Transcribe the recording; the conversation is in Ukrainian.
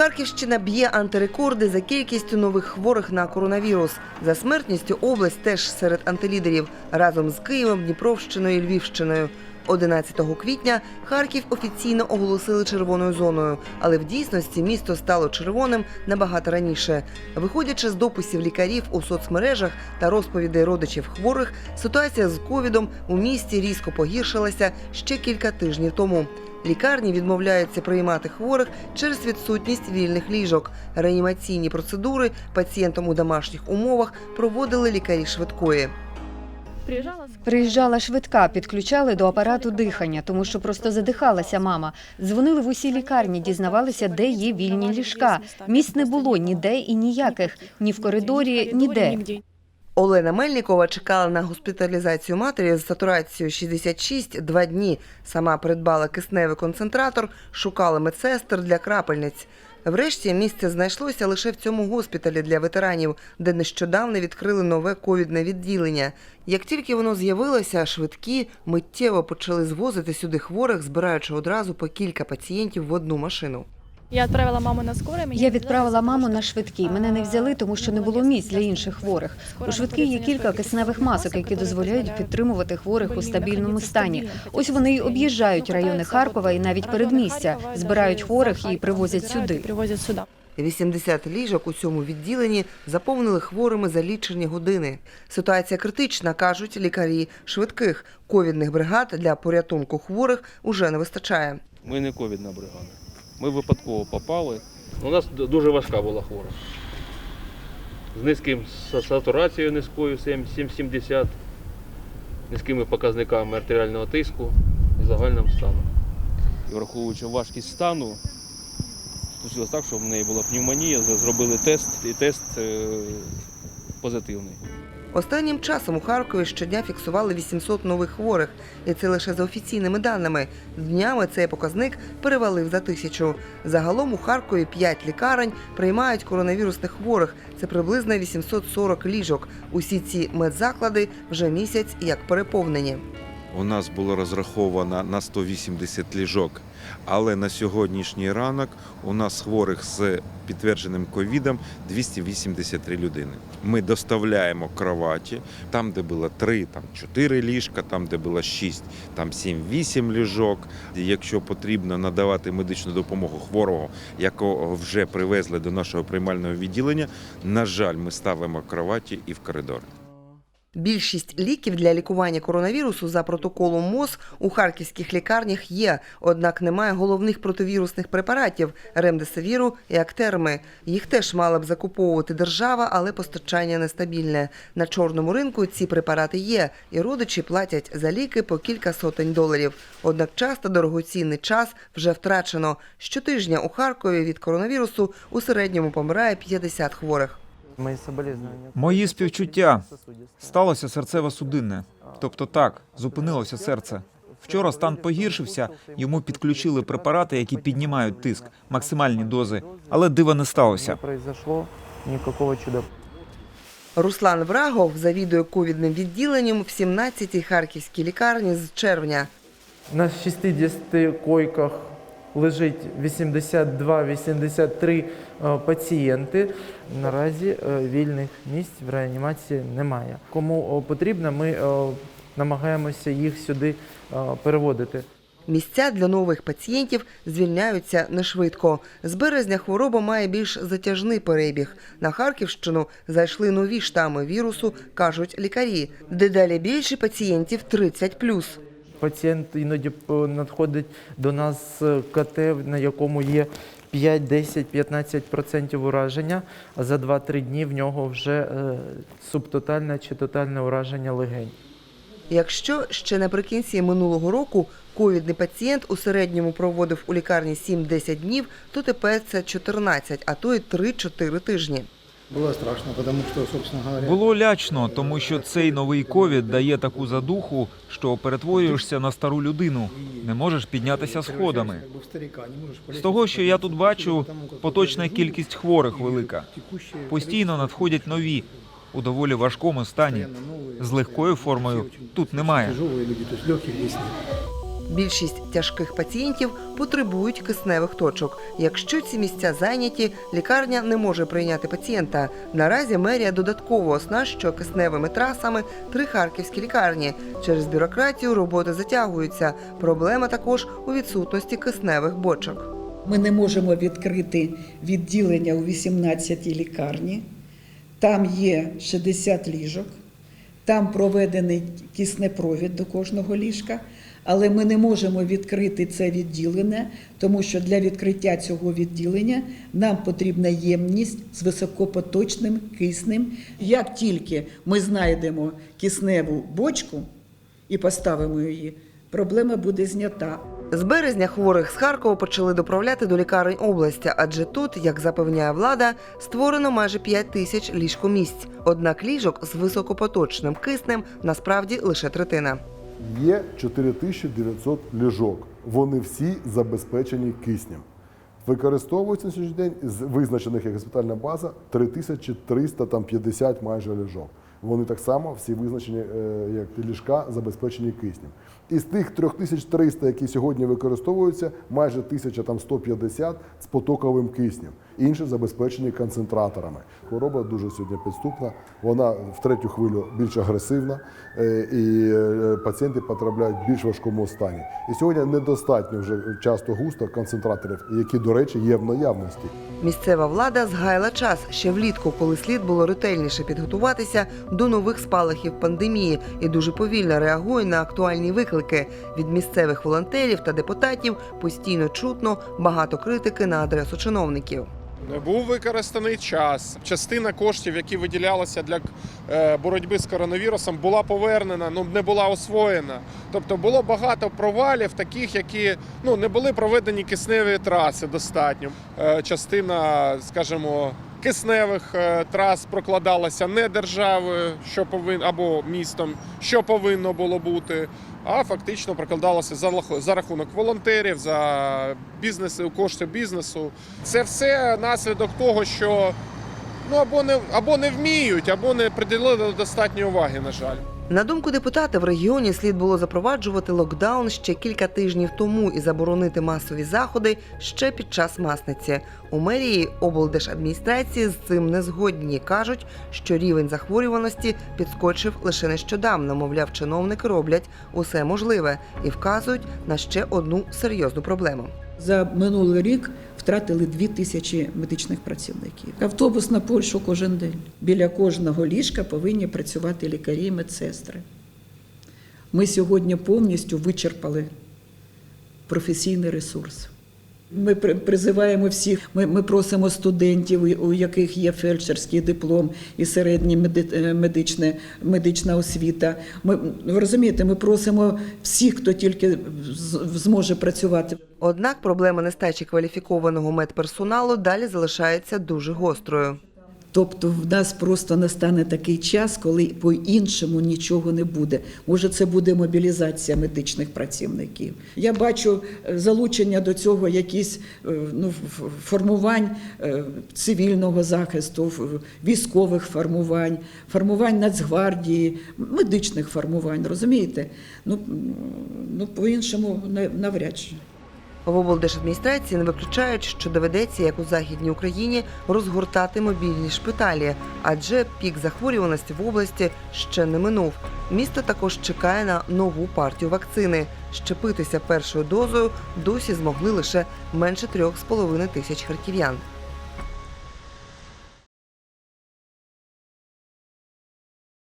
Харківщина б'є антирекорди за кількістю нових хворих на коронавірус. За смертністю область теж серед антилідерів разом з Києвом, Дніпровщиною і Львівщиною. 11 квітня Харків офіційно оголосили червоною зоною, але в дійсності місто стало червоним набагато раніше. Виходячи з дописів лікарів у соцмережах та розповідей родичів хворих, ситуація з ковідом у місті різко погіршилася ще кілька тижнів тому. Лікарні відмовляються приймати хворих через відсутність вільних ліжок. Реанімаційні процедури пацієнтам у домашніх умовах проводили лікарі швидкої. Приїжджала швидка, підключали до апарату дихання, тому що просто задихалася мама. Дзвонили в усі лікарні, дізнавалися, де є вільні ліжка. Місць не було ніде і ніяких, ні в коридорі, ніде. Олена Мельникова чекала на госпіталізацію матері з сатурацією 66 два дні. Сама придбала кисневий концентратор, шукала медсестер для крапельниць. Врешті місце знайшлося лише в цьому госпіталі для ветеранів, де нещодавно відкрили нове ковідне відділення. Як тільки воно з'явилося, швидкі миттєво почали звозити сюди хворих, збираючи одразу по кілька пацієнтів в одну машину. Я відправила маму на мені Я відправила маму на швидкий. Мене не взяли, тому що не було місць для інших хворих. У швидкій є кілька кисневих масок, які дозволяють підтримувати хворих у стабільному стані. Ось вони й об'їжджають райони Харкова і навіть передмістя, збирають хворих і привозять сюди. Привозять сюди. 80 ліжок у цьому відділенні заповнили хворими за лічені години. Ситуація критична, кажуть лікарі швидких. Ковідних бригад для порятунку хворих уже не вистачає. Ми не ковідна бригада. Ми випадково попали. У нас дуже важка була хвора. З низьким сатурацією низькою 7,70, низькими показниками артеріального тиску і загальним станом. І враховуючи важкість стану, случилось так, що в неї була пневмонія, зробили тест, і тест е, позитивний. Останнім часом у Харкові щодня фіксували 800 нових хворих, і це лише за офіційними даними. Днями цей показник перевалив за тисячу. Загалом у Харкові 5 лікарень приймають коронавірусних хворих. Це приблизно 840 ліжок. Усі ці медзаклади вже місяць як переповнені. У нас було розраховано на 180 ліжок, але на сьогоднішній ранок у нас хворих з підтвердженим ковідом 283 людини. Ми доставляємо кроваті там, де було 3, там 4 ліжка, там, де було 6, там 7-8 ліжок. Якщо потрібно надавати медичну допомогу хворого, якого вже привезли до нашого приймального відділення, на жаль, ми ставимо кроваті і в коридор. Більшість ліків для лікування коронавірусу за протоколом МОЗ у харківських лікарнях є, однак немає головних противірусних препаратів ремдесивіру і актерми. Їх теж мала б закуповувати держава, але постачання нестабільне. На чорному ринку ці препарати є, і родичі платять за ліки по кілька сотень доларів. Однак часто дорогоцінний час вже втрачено. Щотижня у Харкові від коронавірусу у середньому помирає 50 хворих. Мої соболезновання. Мої співчуття. Сталося серцево-судинне. Тобто так, зупинилося серце. Вчора стан погіршився, йому підключили препарати, які піднімають тиск, максимальні дози, але дива не сталося. Не произошло никакого чуда. Руслан Врагов завідує ковідним відділенням в 17-й харківській лікарні з червня. На 60 койках лежить 82-83 е, пацієнти. Наразі е, вільних місць в реанімації немає. Кому е, потрібно, ми намагаємося їх сюди переводити. Місця для нових пацієнтів звільняються не швидко. З березня хвороба має більш затяжний перебіг. На Харківщину зайшли нові штами вірусу, кажуть лікарі. Дедалі більше пацієнтів 30+. Пацієнт іноді е, надходить до нас КТ, на якому є 5, 10, 15% ураження, а за 2-3 дні в нього вже е, субтотальне чи тотальне ураження легень. Якщо ще наприкінці минулого року ковідний пацієнт у середньому проводив у лікарні 7-10 днів, то тепер це 14, а то й 3-4 тижні. Было страшно, потому что, собственно говоря... Було лячно, тому що цей новий ковід дає таку задуху, що перетворюєшся на стару людину, не можеш піднятися сходами. как бы в старика, не можешь З полезть того, по що я тут бачу, тому, как поточна люди кількість живут, хворих и велика. текущее Постійно количество надходять нові у доволі важкому стані. постоянно новые, З легкою постоянно. формою Все очень тут немає. Більшість тяжких пацієнтів потребують кисневих точок. Якщо ці місця зайняті, лікарня не може прийняти пацієнта. Наразі мерія додатково оснащує кисневими трасами три харківські лікарні. Через бюрократію роботи затягуються. Проблема також у відсутності кисневих бочок. Ми не можемо відкрити відділення у 18 лікарні. Там є 60 ліжок, там проведений киснепровід до кожного ліжка. Але ми не можемо відкрити це відділення, тому що для відкриття цього відділення нам потрібна ємність з високопоточним киснем. Як тільки ми знайдемо кисневу бочку і поставимо її, проблема буде знята. З березня хворих з Харкова почали доправляти до лікарень області, адже тут, як запевняє влада, створено майже 5 тисяч ліжкомісць. Однак ліжок з високопоточним киснем насправді лише третина. Є 4900 ліжок. Вони всі забезпечені киснем. Використовується на сьогоднішній день з визначених як госпітальна база 3350 майже ліжок. Вони так само всі визначені е, як ліжка забезпечені киснем. Із тих 3300, які сьогодні використовуються, майже 1150 з потоковим киснем. Інші забезпечені концентраторами. Хвороба дуже сьогодні підступна. Вона в третю хвилю більш агресивна, е, і е, пацієнти потрапляють в більш важкому стані. І сьогодні недостатньо вже часто густо концентраторів, які, до речі, є в наявності. Місцева влада згаяла час ще влітку, коли слід було ретельніше підготуватися до нових спалахів пандемії і дуже повільно реагує на актуальні виклики. Від місцевих волонтерів та депутатів постійно чутно багато критики на адресу чиновників. Не був використаний час. Частина коштів, які виділялися для е, боротьби з коронавірусом, була повернена, ну не була освоєна. Тобто було багато провалів, таких, які ну не були проведені кисневі траси достатньо. Е, Частина, скажімо, кисневих е, трас прокладалася не державою, що повин або містом, що повинно було бути. А фактично прокладалося за за рахунок волонтерів, за бізнесу, коштів бізнесу. Це все наслідок того, що ну або не або не вміють, або не приділили достатньо уваги, на жаль. На думку депутата, в регіоні слід було запроваджувати локдаун ще кілька тижнів тому і заборонити масові заходи ще під час масниці. У мерії облдержадміністрації з цим не згодні. кажуть, що рівень захворюваності підскочив лише нещодавно. Мовляв, чиновники роблять усе можливе і вказують на ще одну серйозну проблему. За минулий рік втратили дві тисячі медичних працівників. Автобус на Польщу кожен день. Біля кожного ліжка повинні працювати лікарі і медсестри. Ми сьогодні повністю вичерпали професійний ресурс. Ми при- призиваємо всіх. Ми, ми просимо студентів, у- яких є фельдшерський диплом і середня е, медичне, медична освіта. Ми розумієте, ми просимо всіх, хто тільки зможе працювати. Однак проблема нестачі кваліфікованого медперсоналу далі залишається дуже гострою. Тобто в нас просто настане такий час, коли по-іншому нічого не буде. Може, це буде мобілізація медичних працівників. Я бачу е, залучення до цього якісь е, ну, формувань е, цивільного захисту, військових формувань, формувань Нацгвардії, медичних формувань, розумієте? Ну, ну по-іншому на- навряд чи. В облдержадміністрації не виключають, що доведеться, як у західній Україні, розгортати мобільні шпиталі, адже пік захворюваності в області ще не минув. Місто також чекає на нову партію вакцини. Щепитися першою дозою досі змогли лише менше трьох з половиною тисяч харків'ян.